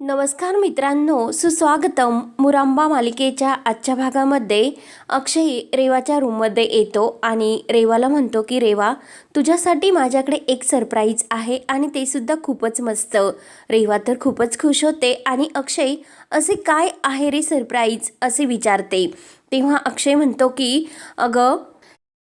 नमस्कार मित्रांनो सुस्वागतम मुरांबा मालिकेच्या आजच्या भागामध्ये अक्षय रेवाच्या रूममध्ये येतो आणि रेवाला म्हणतो की रेवा तुझ्यासाठी माझ्याकडे एक सरप्राईज आहे आणि ते सुद्धा खूपच मस्त. रेवा तर खूपच खुश होते आणि अक्षय असे काय आहे रे सरप्राईज असे विचारते. तेव्हा अक्षय म्हणतो की अगं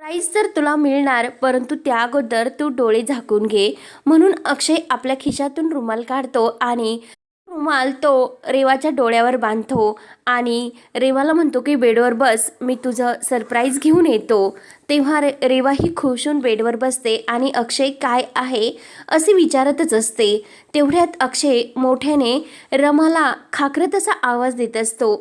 प्राईज तर तुला मिळणार परंतु त्या अगोदर तू डोळे झाकून घे. म्हणून अक्षय आपल्या खिशातून रुमाल काढतो आणि रुमाल तो रेवाच्या डोळ्यावर बांधतो आणि रेवाला म्हणतो की बेडवर बस मी तुझं सरप्राईज घेऊन येतो. तेव्हा रे रेवा ही खुश होऊन बेडवर बसते आणि अक्षय काय आहे असे विचारतच असते. तेवढ्यात अक्षय मोठ्याने रमाला खाकरत असा आवाज देत असतो.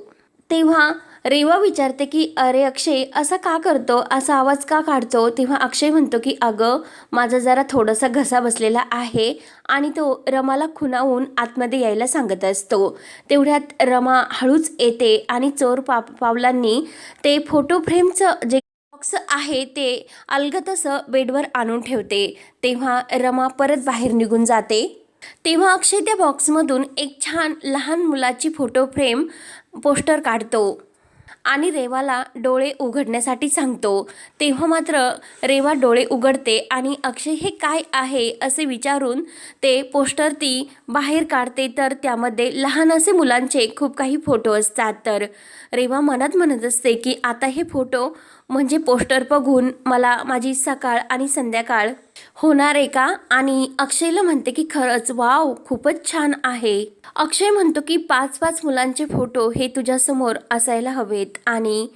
तेव्हा रेवा विचारते की अरे अक्षय असा का करतो? असा आवाज का काढतो? तेव्हा अक्षय म्हणतो की अगं माझा जरा थोडासा घसा बसलेला आहे आणि तो रमाला खुणावून आतमध्ये यायला सांगत असतो. तेवढ्यात रमा हळूच येते आणि चोर पा पावलांनी ते फोटो फ्रेमचं जे बॉक्स आहे ते अलगतसं बेडवर आणून ठेवते. तेव्हा रमा परत बाहेर निघून जाते. तेव्हा अक्षय त्या बॉक्समधून एक छान लहान मुलाची फोटो फ्रेम पोस्टर काढतो. आणि रेवाला डोळे उघडण्यासाठी सांगतो. तेव्हा मात्र रेवा डोळे उघडते आणि अक्षय हे काय आहे असे विचारून ते पोस्टर ती बाहेर काढते. तर त्यामध्ये लहान असे मुलांचे खूप काही फोटो असतात. तर रेवा मनात म्हणत असते की आता हे फोटो म्हणजे पोस्टर बघून मला माझी सकाळ आणि संध्याकाळ होणार आहे का? आणि अक्षयला म्हणते की खरंच वाव खूपच छान आहे. अक्षय म्हणतो की पाच पाच मुलांचे फोटो हे तुझ्यासमोर असायला हवेत आणि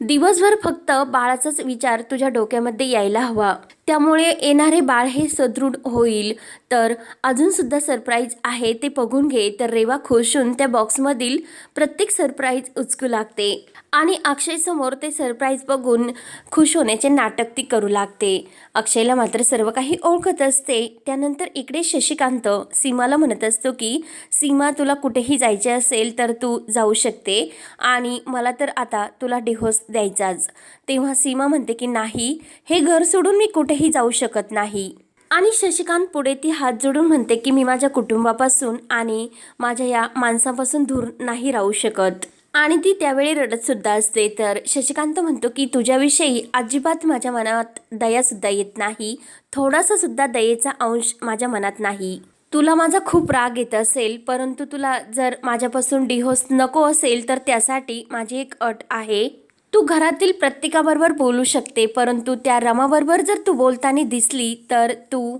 दिवसभर फक्त बाळाचाच विचार तुझ्या डोक्यामध्ये यायला हवा. त्यामुळे येणारे बाळ हे सदृढ होईल. तर अजूनसुद्धा सरप्राईज आहे ते बघून घे. तर रेवा खुश होऊन त्या बॉक्समधील प्रत्येक सरप्राईज उचकू लागते. आणि अक्षयसमोर ते सरप्राईज बघून खुश होण्याचे नाटक ती करू लागते. अक्षयला मात्र सर्व काही ओळखत असते. त्यानंतर इकडे शशिकांत सीमाला म्हणत असतो की सीमा तुला कुठेही जायचे असेल तर तू जाऊ शकते. आणि मला तर आता तुला डिहोस द्यायचाच. तेव्हा सीमा म्हणते की नाही हे घर सोडून मी कुठेही जाऊ शकत नाही. आणि शशिकांत पुढे ती हात जोडून म्हणते की मी माझ्या कुटुंबापासून आणि माझ्या या माणसापासून दूर नाही राहू शकत. आणि ती त्यावेळी रडतसुद्धा असते. तर शशिकांत म्हणतो की तुझ्याविषयी अजिबात माझ्या मनात दयासुद्धा येत नाही. थोडासा सुद्धा दयेचा अंश माझ्या मनात नाही. तुला माझा खूप राग येत असेल परंतु तुला जर माझ्यापासून डिहोस नको असेल तर त्यासाठी माझी एक अट आहे. तू घरातील प्रत्येकाबरोबर बोलू शकते परंतु त्या रमाबरोबर जर तू बोलताना दिसली तर तू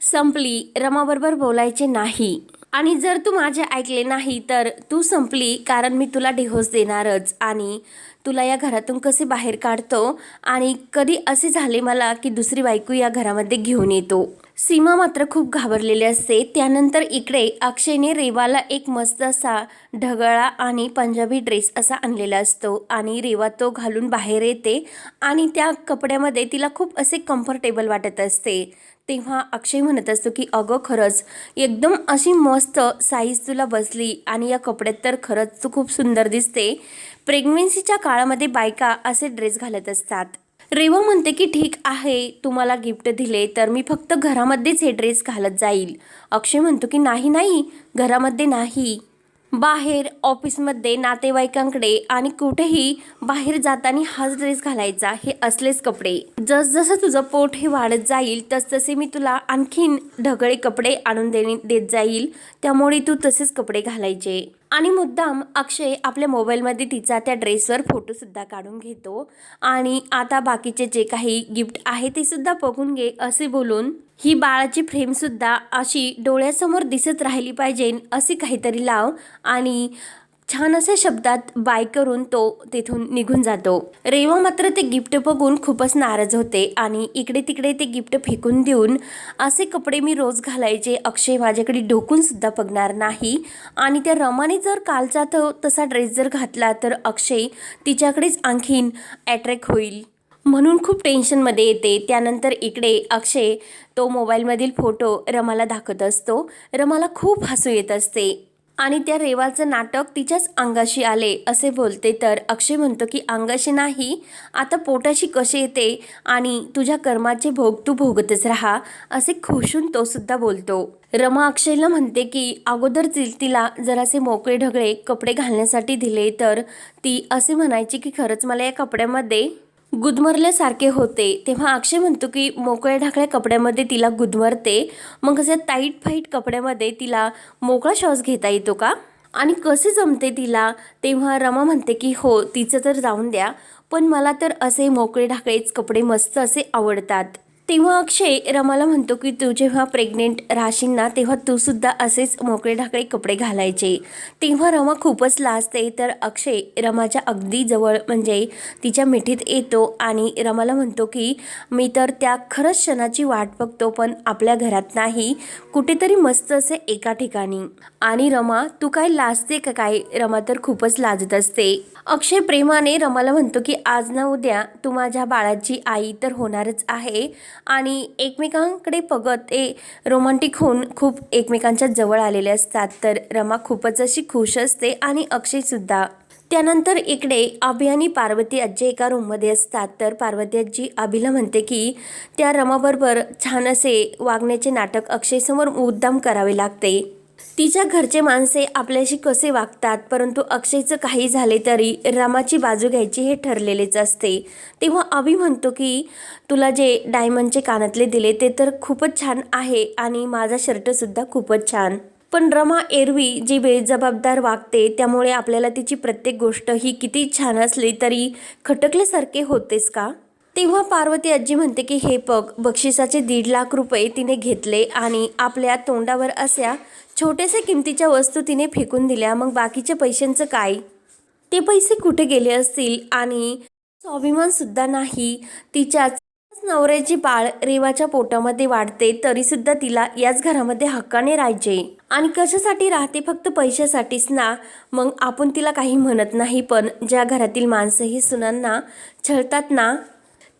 संपली रमाबरोबर बोलायचे नाही. आणि जर तू माझे ऐकले नाही तर तू संपली कारण मी तुला डिहोस देणारच. आणि तुला या घरातून कसे बाहेर काढतो? आणि कधी असे झाले मला की दुसरी बायको या घरामध्ये घेऊन येतो? सीमा मात्र खूप घाबरलेली असते. त्यानंतर इकडे अक्षयने रेवाला एक मस्त असा ढगळा आणि पंजाबी ड्रेस असा आणलेला असतो आणि रेवा तो घालून बाहेर येते आणि त्या कपड्यामध्ये तिला खूप असे कम्फर्टेबल वाटत असते. तेव्हा अक्षय म्हणत असतो की अगं खरंच एकदम अशी मस्त साईज तुला बसली आणि या कपड्यात तर खरंच तू खूप सुंदर दिसते. प्रेग्नेन्सीच्या काळामध्ये बायका असे ड्रेस घालत असतात. रेवा म्हणते की ठीक आहे तुम्हाला गिफ्ट दिले तर मी फक्त घरामध्येच हे ड्रेस घालत जाईल. अक्षय म्हणतो की नाही नाही घरामध्ये नाही. बाहेर ऑफिसमध्ये नातेवाईकांकडे आणि कुठेही बाहेर जाताना हाच ड्रेस घालायचा हे असलेच कपडे. जसजसं तुझं पोट हे वाढत जाईल तसतसे मी तुला आणखीन ढगळे कपडे आणून देणे देत जाईल. त्यामुळे तू तसेच कपडे घालायचे. आणि मुद्दाम अक्षय आपल्या मोबाईलमध्ये तिचा त्या ड्रेसवर फोटोसुद्धा काढून घेतो. आणि आता बाकीचे जे काही गिफ्ट आहे ते सुद्धा बघून घे असे बोलून ही बाळाची फ्रेमसुद्धा अशी डोळ्यासमोर दिसत राहिली पाहिजे असे काहीतरी लाव आणि छान अशा शब्दात बाय करून तो तिथून निघून जातो. रेवा मात्र ते गिफ्ट बघून खूपच नाराज होते आणि इकडे तिकडे ते गिफ्ट फेकून देऊन असे कपडे मी रोज घालायचे अक्षय माझ्याकडे डोकून सुद्धा बघणार नाही. आणि त्या रमाने जर कालचा तो तसा ड्रेस जर घातला तर अक्षय तिच्याकडेच आणखीन अट्रॅक्ट होईल. म्हणून खूप टेन्शनमध्ये येते. त्यानंतर इकडे अक्षय तो मोबाईलमधील फोटो रमाला दाखवत असतो. रमाला खूप हसू येत असते. आणि त्या रेवाचं नाटक तिच्याच अंगाशी आले असे बोलते. तर अक्षय म्हणतो की अंगाशी नाही आता पोटाशी कसे येते? आणि तुझ्या कर्माचे भोग तू भोगतच राहा असे खुशून तो सुद्धा बोलतो. रमा अक्षयला म्हणते की अगोदर ति- तिला जरासे मोकळे ढगळे कपडे घालण्यासाठी दिले तर ती असे म्हणायची की खरंच मला या कपड्यामध्ये गुदमरल्यासारखे होते. तेव्हा अक्षय म्हणतो की मोकळ्या ढाकळ्या कपड्यामध्ये तिला गुदमरते. मग कसं टाईट फाईट कपड्यामध्ये तिला मोकळा श्वास घेता येतो का? आणि कसे जमते तिला? तेव्हा रमा म्हणते की हो तिचं तर जाऊन द्या. पण मला तर असे मोकळे ढाकळेच कपडे मस्त असे आवडतात. तेव्हा अक्षय रमाला म्हणतो की तू जेव्हा प्रेग्नेंट राहशील ना तेव्हा तू सुद्धा असेच मोकळे ढाकळे कपडे घालायचे. तेव्हा रमा खूपच लाजते तर अक्षय रमाच्या अगदी जवळ म्हणजे तिच्या मिठीत येतो आणि रमाला म्हणतो की मी तर त्या खरंच क्षणाची वाट बघतो पण आपल्या घरात नाही. कुठेतरी मस्त असे एका ठिकाणी. आणि रमा तू काय लाजते का काय? रमा तर खूपच लाजत असते. अक्षय प्रेमाने रमाला म्हणतो की आज ना उद्या तू माझ्या बाळाची आई तर होणारच आहे आणि एकमेकांकडे बघत ते रोमांटिक होऊन खूप एकमेकांच्या जवळ आलेले असतात. तर रमा खूपच अशी खुश असते आणि अक्षयसुद्धा त्यानंतर इकडे अभि आणि पार्वती आजी एका रूममध्ये असतात. तर पार्वती आजी अभिला म्हणते की त्या रमाबरोबर छान असे वागण्याचे नाटक अक्षयसमोर मुद्दाम करावे लागते. तिच्या घरचे माणसे आपल्याशी कसे वागतात परंतु अक्षयचं काही झाले तरी रामाची बाजू घ्यायची हे ठरलेलेच असते. तेव्हा अभि म्हणतो की तुला जे डायमंडचे कानातले दिले ते तर खूपच छान आहे आणि माझा शर्टसुद्धा खूपच छान. पण रमा एरवी जी बेजबाबदार वागते त्यामुळे आपल्याला तिची प्रत्येक गोष्ट ही किती छान असली तरी खटकल्यासारखे होतेस का? तेव्हा पार्वती आजी म्हणते की हे पग बक्षिसाचे दीड लाख रुपये तिने घेतले आणि आपल्या तोंडावर अशा छोट्याशा किमतीच्या वस्तू तिने फेकून दिल्या. मग बाकीच्या पैशांचं काय? ते पैसे कुठे गेले असतील? आणि स्वाभिमानसुद्धा नाही. तिच्याच नवऱ्याची बाळ रेवाच्या पोटामध्ये वाढते तरीसुद्धा तिला याच घरामध्ये हक्काने राहायचे. आणि कशासाठी राहते? फक्त पैशासाठीच ना. मग आपण तिला काही म्हणत नाही पण ज्या घरातील माणसं ही सुनांना छळतात ना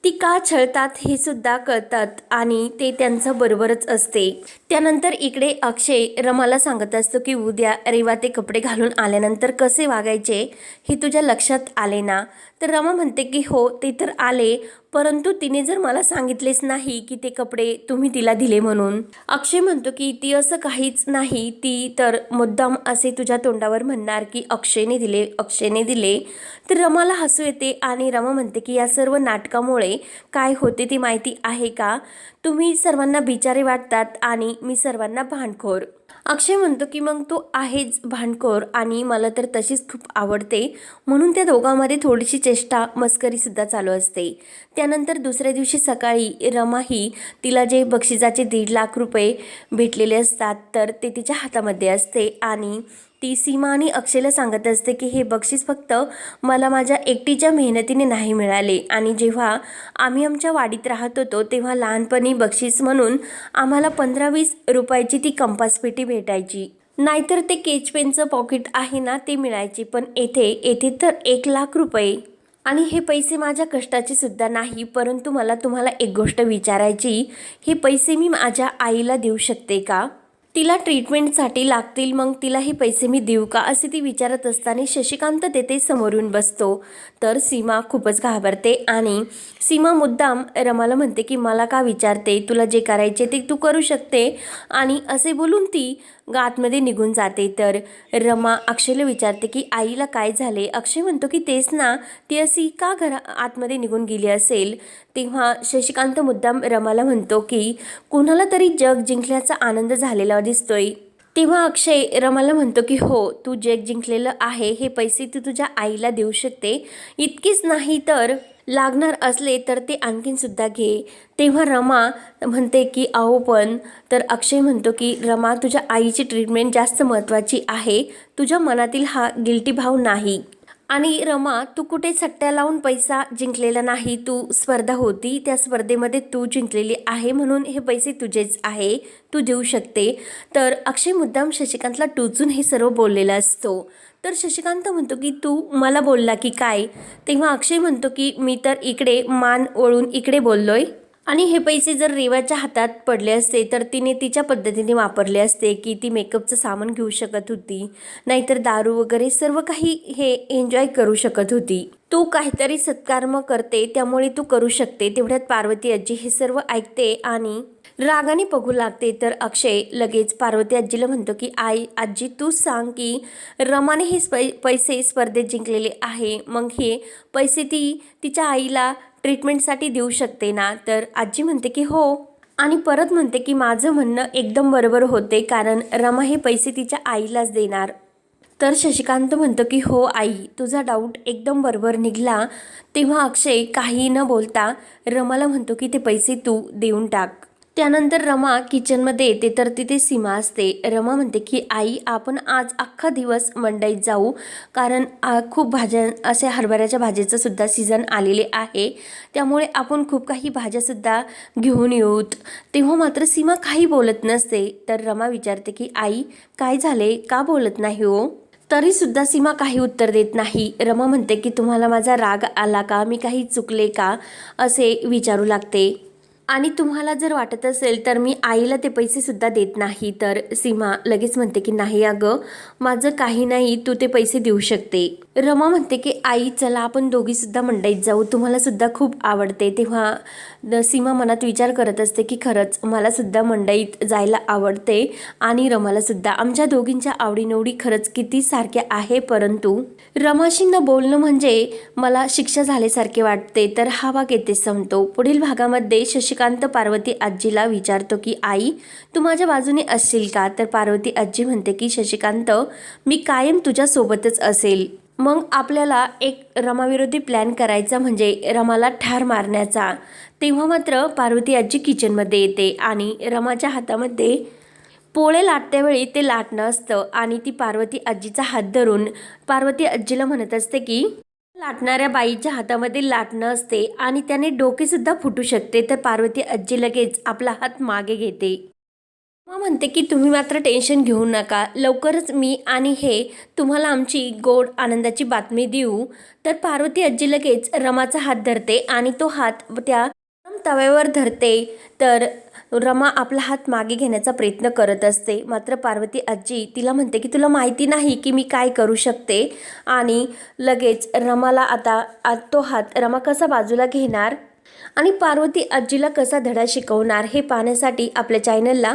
ती का छळतात हे सुद्धा कळतात आणि ते त्यांचं बरोबरच असते. त्यानंतर इकडे अक्षय रमाला सांगत असतो की उद्या रेवा ते कपडे घालून आल्यानंतर कसे वागायचे हे तुझ्या लक्षात आले ना? तर रमा म्हणते की हो ते तर आले परंतु तिने जर मला सांगितलेच नाही की ते कपडे तुम्ही तिला दिले म्हणून. अक्षय म्हणतो की ती असं काहीच नाही ती तर मुद्दाम असे तुझ्या तोंडावर म्हणणार की अक्षयने दिले अक्षयने दिले. तर रमाला हसू येते आणि रमा म्हणते की या सर्व नाटकामुळे काय होते ती माहिती आहे का? तुम्ही सर्वांना बिचारे वाटतात आणि मी सर्वांना भांडखोर. अक्षय म्हणतो की मग तू आहेच भांडखोर आणि मला तर तशीच खूप आवडते. म्हणून त्या दोघांमध्ये थोडीशी चेष्टा मस्करीसुद्धा चालू असते. त्यानंतर दुसऱ्या दिवशी सकाळी रमा ही तिला जे बक्षिसाचे दीड लाख रुपये भेटलेले असतात तर ते तिच्या हातामध्ये असते आणि ती सीमा आणि अक्षयला सांगत असते की हे बक्षीस फक्त मला माझ्या एकटीच्या मेहनतीने नाही मिळाले. आणि जेव्हा आम्ही आमच्या वाडीत राहत होतो तेव्हा लहानपणी बक्षीस म्हणून आम्हाला पंधरा वीस रुपयाची ती कंपास पेटी भेटायची. नाहीतर ते केच पेनचं पॉकेट आहे ना ते मिळायचे. पण येथे येथे तर एक लाख रुपये. आणि हे पैसे माझ्या कष्टाचे सुद्धा नाही परंतु मला तुम्हाला एक गोष्ट विचारायची. हे पैसे मी माझ्या आईला देऊ शकते का? तिला ट्रीटमेंटसाठी लागतील मग तिला हे पैसे मी देऊ का? असे ती विचारत असताना शशिकांत तेथे समोरून बसतो. तर सीमा खूपच घाबरते आणि सीमा मुद्दाम रमाला म्हणते की मला का विचारते? तुला जे करायचे ते तू करू शकते. आणि असे बोलून ती आतमध्ये निघून जाते. तर रमा अक्षयला विचारते की आईला काय झाले? अक्षय म्हणतो की तेच ना ती अशी का घरा आतमध्ये निघून गेली असेल? तेव्हा शशिकांत मुद्दाम रमाला म्हणतो की कुणाला तरी जग जिंकल्याचा आनंद झालेला दिसतोय. तेव्हा अक्षय रमाला म्हणतो की हो तू जग जिंकलेलं आहे हे पैसे तू तुझ्या आईला देऊ शकते. इतकीच नाही तर लागणार असले तर ते आणखीन सुद्धा घे. तेव्हा रमा म्हणते की अहो पण. तर अक्षय म्हणतो की रमा तुझ्या आईची ट्रीटमेंट जास्त महत्त्वाची आहे. तुझ्या मनातील हा गिल्टी भाव नाही. आणि रमा तू कुठे सट्ट्या लावून पैसा जिंकलेला नाही? तू स्पर्धा होती त्या स्पर्धेमध्ये तू जिंकलेली आहे म्हणून हे पैसे तुझेच आहे तू देऊ शकते. तर अक्षय मुद्दाम शशिकांतला टोचून हे सर्व बोललेला असतो. तर शशिकांत म्हणतो की तू मला बोलला की काय? तेव्हा अक्षय म्हणतो की मी तर इकडे मान ओळून इकडे बोललोय. आणि हे पैसे जर रेवाच्या हातात पडले असते तर तिने तिच्या पद्धतीने वापरले असते की ती मेकअपचं सामान घेऊ शकत होती नाहीतर दारू वगैरे सर्व काही हे एन्जॉय करू शकत होती. तू काहीतरी सत्कर्म करते त्यामुळे तू करू शकते तेवढ्यात पार्वती आजी हे सर्व ऐकते आणि रागाने बघू लागते. तर अक्षय लगेच पार्वती आजीला म्हणतो की आई आजी तू सांग की रमाने हे पै पैसे स्पर्धेत जिंकलेले आहे. मग हे पैसे ती तिच्या आईला ट्रीटमेंटसाठी देऊ शकते ना? तर आजी म्हणते की हो. आणि परत म्हणते की माझं म्हणणं एकदम बरोबर होते कारण रमा हे पैसे तिच्या आईलाच देणार. तर शशिकांत म्हणतो की हो आई तुझा डाऊट एकदम बरोबर निघाला. तेव्हा अक्षय काही न बोलता रमाला म्हणतो की ते पैसे तू देऊन टाक. त्यानंतर रमा किचनमध्ये येते तर तिथे सीमा असते. रमा म्हणते की आई आपण आज अख्खा दिवस मंडईत जाऊ कारण खूप भाज्या असे हरभऱ्याच्या भाज्याचंसुद्धा सुद्धा सीझन आलेले आहे. त्यामुळे आपण खूप काही भाज्यासुद्धा घेऊन येऊत. तेव्हा मात्र सीमा काही बोलत नसते. तर रमा विचारते की आई काय झाले? का बोलत नाही हो? तरी सुद्धा सीमा काही उत्तर देत नाही. रमा म्हणते की तुम्हाला माझा राग आला का? मी काही चुकले का? असे विचारू लागते. आणि तुम्हाला जर वाटत असेल तर मी आईला ते पैसेसुद्धा देत नाही तर सीमा लगेच म्हणते की नाही अगं माझं काही नाही तू ते पैसे देऊ शकते. रमा म्हणते की आई चला आपण दोघीसुद्धा मंडईत जाऊ. तुम्हालासुद्धा खूप आवडते. तेव्हा सीमा मनात विचार करत असते की खरंच मला सुद्धा मंडईत जायला आवडते आणि रमालासुद्धा आमच्या दोघींच्या आवडीनिवडी खरंच किती सारख्या आहे परंतु रमाशी न बोलणं म्हणजे मला शिक्षा झाल्यासारखे वाटते. तर हा भाग येथे संपतो. पुढील भागामध्ये शशिकांत पार्वती आजीला विचारतो की आई तू माझ्या बाजूने असशील का? तर पार्वती आजी म्हणते की शशिकांत मी कायम तुझ्यासोबतच असेल. मग आपल्याला एक रमाविरोधी प्लॅन करायचा म्हणजे रमाला ठार मारण्याचा. तेव्हा मात्र पार्वती आजी किचनमध्ये येते आणि रमाच्या हातामध्ये पोळे लाटतेवेळी ते लाटणं असतं आणि ती पार्वती आजीचा हात धरून पार्वती आजीला म्हणत असते की लाटणाऱ्या बाईच्या हातामध्ये लाटणं असते आणि त्याने डोकेसुद्धा फुटू शकते. तर पार्वती आजी लगेच आपला हात मागे घेते. मग म्हणते की तुम्ही मात्र टेन्शन घेऊ नका. लवकरच मी आणि हे तुम्हाला आमची गोड आनंदाची बातमी देऊ. तर पार्वती आजी लगेच रमाचा हात धरते आणि तो हात त्या तव्यावर धरते. तर रमा आपला हात मागे घेण्याचा प्रयत्न करत असते. मात्र पार्वती आजी तिला म्हणते की तुला माहिती नाही की मी काय करू शकते. आणि लगेच रमाला आता तो हात रमा कसा बाजूला घेणार? आणि पार्वती आजीला कसा धडा शिकवणार हे पाहण्यासाठी आपल्या चॅनलला